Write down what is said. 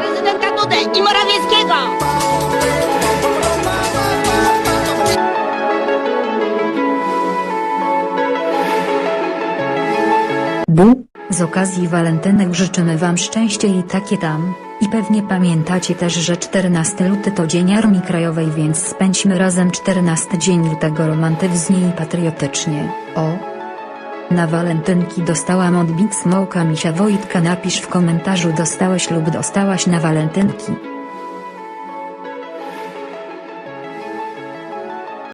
prezydenta Dudę i Morawieckiego! Bu z okazji walentynek życzymy wam szczęścia i takie tam. I pewnie pamiętacie też, że 14 luty to Dzień Armii Krajowej, więc spędźmy razem 14 dzień lutego romantycznie i patriotycznie. O! Na walentynki dostałam od Big Smoka Misia Wojtka napisz w komentarzu dostałeś lub dostałaś na walentynki.